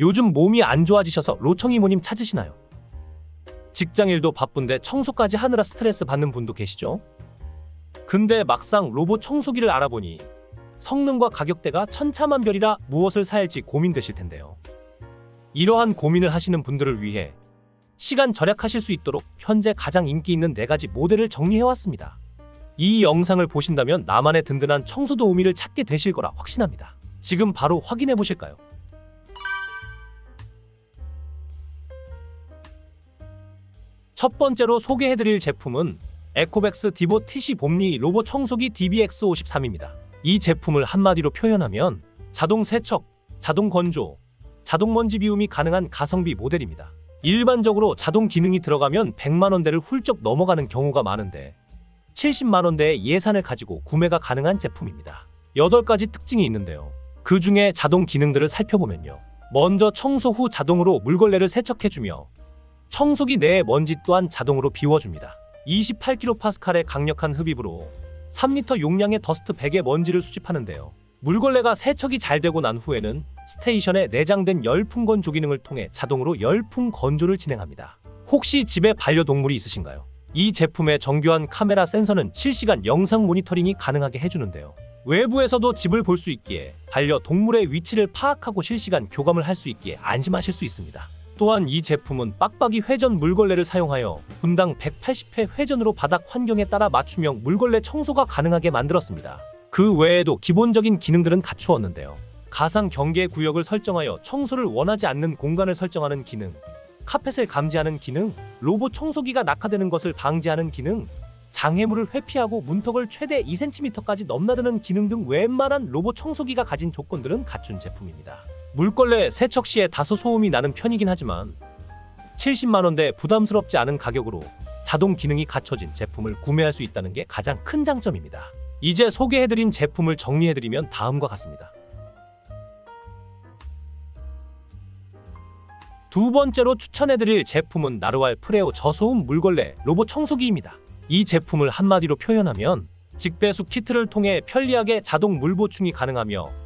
요즘 몸이 안 좋아지셔서 로청 이 모님 찾으시나요? 직장일도 바쁜데 청소까지 하느라 스트레스 받는 분도 계시죠? 근데 막상 로봇 청소기를 알아보니 성능과 가격대가 천차만별이라 무엇을 사야 할지 고민되실 텐데요. 이러한 고민을 하시는 분들을 위해 시간 절약하실 수 있도록 현재 가장 인기 있는 네 가지 모델을 정리해왔습니다. 이 영상을 보신다면 나만의 든든한 청소 도우미를 찾게 되실 거라 확신합니다. 지금 바로 확인해 보실까요? 첫 번째로 소개해드릴 제품은 에코백스 디보 TC 봄니 로봇 청소기 DBX53입니다. 이 제품을 한마디로 표현하면 자동 세척, 자동 건조, 자동 먼지 비움이 가능한 가성비 모델입니다. 일반적으로 자동 기능이 들어가면 100만 원대를 훌쩍 넘어가는 경우가 많은데 70만 원대의 예산을 가지고 구매가 가능한 제품입니다. 8가지 특징이 있는데요. 그 중에 자동 기능들을 살펴보면요. 먼저 청소 후 자동으로 물걸레를 세척해주며 청소기 내의 먼지 또한 자동으로 비워줍니다. 28kPa의 강력한 흡입으로 3리터 용량의 더스트 100의 먼지를 수집하는데요. 물걸레가 세척이 잘 되고 난 후에는 스테이션에 내장된 열풍 건조 기능을 통해 자동으로 열풍 건조를 진행합니다. 혹시 집에 반려동물이 있으신가요? 이 제품의 정교한 카메라 센서는 실시간 영상 모니터링이 가능하게 해주는데요. 외부에서도 집을 볼 수 있기에 반려동물의 위치를 파악하고 실시간 교감을 할 수 있기에 안심하실 수 있습니다. 또한 이 제품은 빡빡이 회전 물걸레를 사용하여 분당 180회 회전으로 바닥 환경에 따라 맞춤형 물걸레 청소가 가능하게 만들었습니다. 그 외에도 기본적인 기능들은 갖추었는데요. 가상 경계 구역을 설정하여 청소를 원하지 않는 공간을 설정하는 기능, 카펫을 감지하는 기능, 로봇 청소기가 낙하되는 것을 방지하는 기능, 장애물을 회피하고 문턱을 최대 2cm까지 넘나드는 기능 등 웬만한 로봇 청소기가 가진 조건들은 갖춘 제품입니다. 물걸레 세척 시에 다소 소음이 나는 편이긴 하지만 70만 원대 부담스럽지 않은 가격으로 자동 기능이 갖춰진 제품을 구매할 수 있다는 게 가장 큰 장점입니다. 이제 소개해드린 제품을 정리해드리면 다음과 같습니다. 두 번째로 추천해드릴 제품은 나루알 프레오 저소음 물걸레 로봇 청소기입니다. 이 제품을 한마디로 표현하면 직배수 키트를 통해 편리하게 자동 물 보충이 가능하며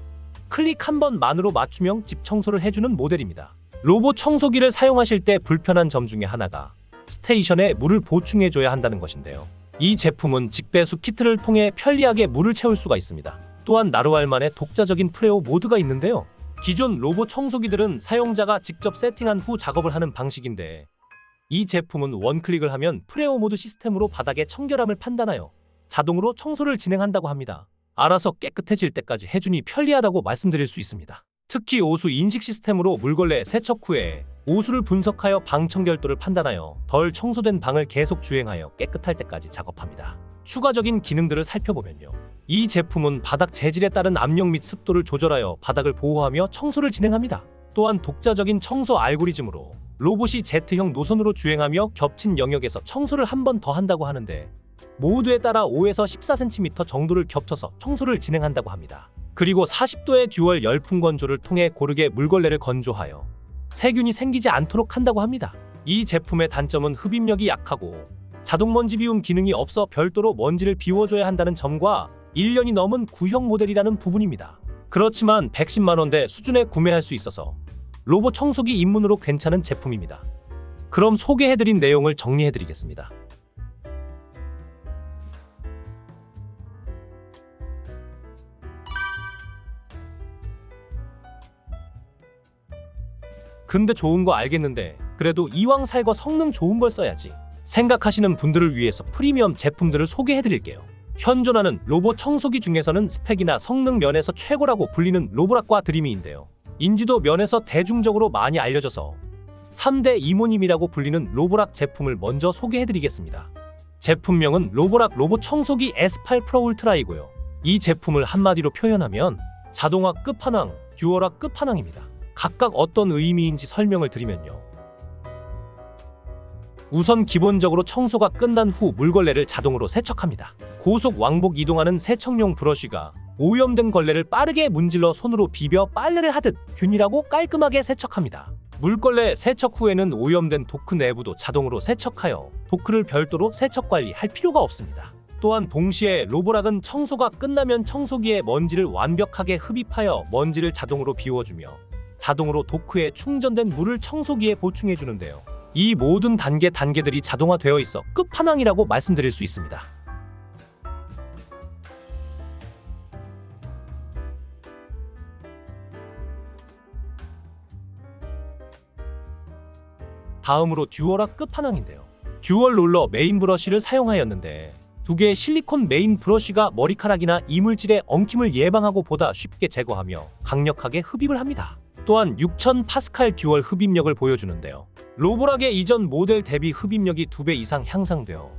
클릭 한 번만으로 맞춤형 집 청소를 해주는 모델입니다. 로봇 청소기를 사용하실 때 불편한 점 중에 하나가 스테이션에 물을 보충해줘야 한다는 것인데요. 이 제품은 직배수 키트를 통해 편리하게 물을 채울 수가 있습니다. 또한 나루알만의 독자적인 프레오 모드가 있는데요. 기존 로봇 청소기들은 사용자가 직접 세팅한 후 작업을 하는 방식인데 이 제품은 원클릭을 하면 프레오 모드 시스템으로 바닥의 청결함을 판단하여 자동으로 청소를 진행한다고 합니다. 알아서 깨끗해질 때까지 해주니 편리하다고 말씀드릴 수 있습니다. 특히 오수 인식 시스템으로 물걸레 세척 후에 오수를 분석하여 방 청결도를 판단하여 덜 청소된 방을 계속 주행하여 깨끗할 때까지 작업합니다. 추가적인 기능들을 살펴보면요. 이 제품은 바닥 재질에 따른 압력 및 습도를 조절하여 바닥을 보호하며 청소를 진행합니다. 또한 독자적인 청소 알고리즘으로 로봇이 Z형 노선으로 주행하며 겹친 영역에서 청소를 한 번 더 한다고 하는데 모드에 따라 5에서 14cm 정도를 겹쳐서 청소를 진행한다고 합니다. 그리고 40도의 듀얼 열풍 건조를 통해 고르게 물걸레를 건조하여 세균이 생기지 않도록 한다고 합니다. 이 제품의 단점은 흡입력이 약하고 자동 먼지 비움 기능이 없어 별도로 먼지를 비워줘야 한다는 점과 1년이 넘은 구형 모델이라는 부분입니다. 그렇지만 110만 원대 수준에 구매할 수 있어서 로봇 청소기 입문으로 괜찮은 제품입니다. 그럼 소개해드린 내용을 정리해드리겠습니다. 근데 좋은 거 알겠는데 그래도 이왕 살거 성능 좋은 걸 써야지 생각하시는 분들을 위해서 프리미엄 제품들을 소개해드릴게요. 현존하는 로봇 청소기 중에서는 스펙이나 성능 면에서 최고라고 불리는 로보락과 드리미인데요. 인지도 면에서 대중적으로 많이 알려져서 3대 이모님이라고 불리는 로보락 제품을 먼저 소개해드리겠습니다. 제품명은 로보락 로봇 청소기 S8 프로 울트라이고요. 이 제품을 한마디로 표현하면 자동화 끝판왕, 듀얼화 끝판왕입니다. 각각 어떤 의미인지 설명을 드리면요. 우선 기본적으로 청소가 끝난 후 물걸레를 자동으로 세척합니다. 고속 왕복 이동하는 세척용 브러쉬가 오염된 걸레를 빠르게 문질러 손으로 비벼 빨래를 하듯 균일하고 깔끔하게 세척합니다. 물걸레 세척 후에는 오염된 도크 내부도 자동으로 세척하여 도크를 별도로 세척 관리할 필요가 없습니다. 또한 동시에 로보락은 청소가 끝나면 청소기에 먼지를 완벽하게 흡입하여 먼지를 자동으로 비워주며 자동으로 도크에 충전된 물을 청소기에 보충해 주는데요. 이 모든 단계 단계들이 자동화되어 있어 끝판왕이라고 말씀드릴 수 있습니다. 다음으로 듀얼화 끝판왕인데요. 듀얼 롤러 메인 브러쉬를 사용하였는데 두 개의 실리콘 메인 브러쉬가 머리카락이나 이물질의 엉킴을 예방하고 보다 쉽게 제거하며 강력하게 흡입을 합니다. 또한 6000 파스칼 듀얼 흡입력을 보여주는데요. 로보락의 이전 모델 대비 흡입력이 2배 이상 향상되어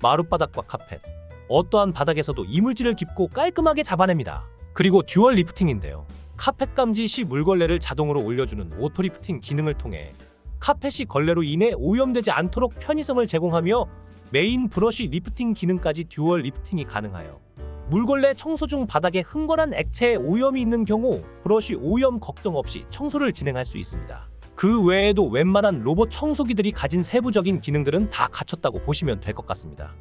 마룻바닥과 카펫, 어떠한 바닥에서도 이물질을 깊고 깔끔하게 잡아냅니다. 그리고 듀얼 리프팅인데요. 카펫 감지 시 물걸레를 자동으로 올려주는 오토 리프팅 기능을 통해 카펫이 걸레로 인해 오염되지 않도록 편의성을 제공하며 메인 브러쉬 리프팅 기능까지 듀얼 리프팅이 가능하여 물걸레 청소 중 바닥에 흥건한 액체에 오염이 있는 경우 브러쉬 오염 걱정 없이 청소를 진행할 수 있습니다. 그 외에도 웬만한 로봇 청소기들이 가진 세부적인 기능들은 다 갖췄다고 보시면 될 것 같습니다.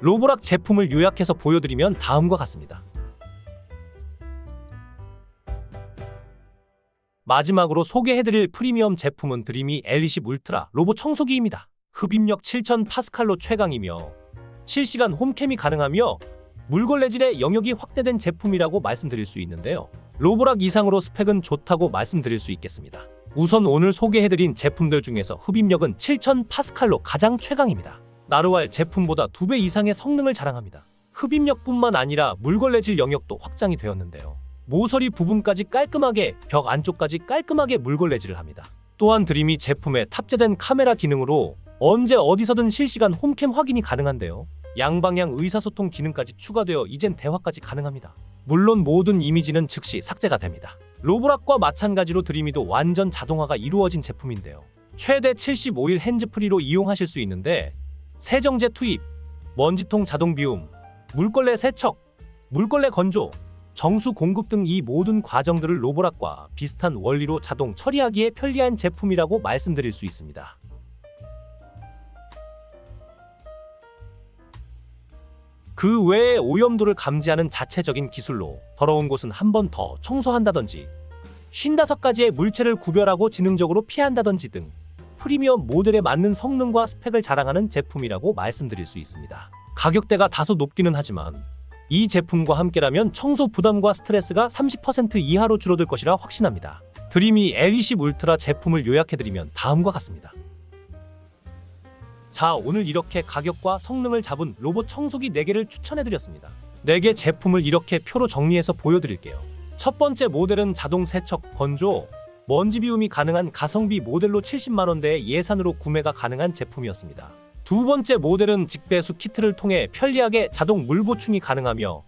로보락 제품을 요약해서 보여드리면 다음과 같습니다. 마지막으로 소개해드릴 프리미엄 제품은 드리미 엘리십 울트라 로봇 청소기입니다. 흡입력 7000 파스칼로 최강이며 실시간 홈캠이 가능하며 물걸레질의 영역이 확대된 제품이라고 말씀드릴 수 있는데요. 로보락 이상으로 스펙은 좋다고 말씀드릴 수 있겠습니다. 우선 오늘 소개해드린 제품들 중에서 흡입력은 7000 파스칼로 가장 최강입니다. 나르왈 제품보다 2배 이상의 성능을 자랑합니다. 흡입력뿐만 아니라 물걸레질 영역도 확장이 되었는데요. 모서리 부분까지 깔끔하게 벽 안쪽까지 깔끔하게 물걸레질을 합니다. 또한 드림이 제품에 탑재된 카메라 기능으로 언제 어디서든 실시간 홈캠 확인이 가능한데요. 양방향 의사소통 기능까지 추가되어 이젠 대화까지 가능합니다. 물론 모든 이미지는 즉시 삭제가 됩니다. 로보락과 마찬가지로 드림이도 완전 자동화가 이루어진 제품인데요. 최대 75일 핸즈프리로 이용하실 수 있는데 세정제 투입, 먼지통 자동 비움, 물걸레 세척, 물걸레 건조, 정수 공급 등 이 모든 과정들을 로보락과 비슷한 원리로 자동 처리하기에 편리한 제품이라고 말씀드릴 수 있습니다. 그 외에 오염도를 감지하는 자체적인 기술로 더러운 곳은 한 번 더 청소한다든지 55가지의 물체를 구별하고 지능적으로 피한다든지 등 프리미엄 모델에 맞는 성능과 스펙을 자랑하는 제품이라고 말씀드릴 수 있습니다. 가격대가 다소 높기는 하지만 이 제품과 함께라면 청소 부담과 스트레스가 30% 이하로 줄어들 것이라 확신합니다. 드림이 L20 울트라 제품을 요약해드리면 다음과 같습니다. 자, 오늘 이렇게 가격과 성능을 잡은 로봇 청소기 4개를 추천해드렸습니다. 4개 제품을 이렇게 표로 정리해서 보여드릴게요. 첫 번째 모델은 자동 세척, 건조, 먼지 비움이 가능한 가성비 모델로 70만원대의 예산으로 구매가 가능한 제품이었습니다. 두 번째 모델은 직배수 키트를 통해 편리하게 자동 물 보충이 가능하며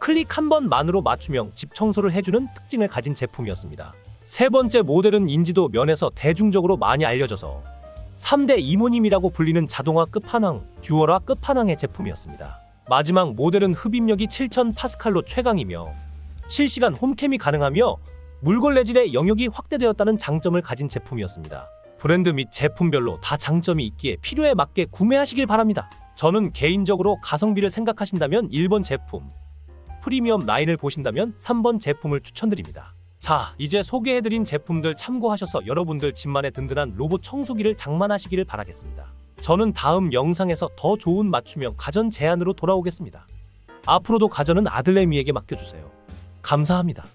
클릭 한 번만으로 맞춤형 집 청소를 해주는 특징을 가진 제품이었습니다. 세 번째 모델은 인지도 면에서 대중적으로 많이 알려져서 3대 이모님이라고 불리는 자동화 끝판왕, 듀얼화 끝판왕의 제품이었습니다. 마지막 모델은 흡입력이 7000 파스칼로 최강이며 실시간 홈캠이 가능하며 물걸레질의 영역이 확대되었다는 장점을 가진 제품이었습니다. 브랜드 및 제품별로 다 장점이 있기에 필요에 맞게 구매하시길 바랍니다. 저는 개인적으로 가성비를 생각하신다면 1번 제품, 프리미엄 라인을 보신다면 3번 제품을 추천드립니다. 자, 이제 소개해드린 제품들 참고하셔서 여러분들 집만의 든든한 로봇 청소기를 장만하시기를 바라겠습니다. 저는 다음 영상에서 더 좋은 맞춤형 가전 제안으로 돌아오겠습니다. 앞으로도 가전은 아들내미에게 맡겨주세요. 감사합니다.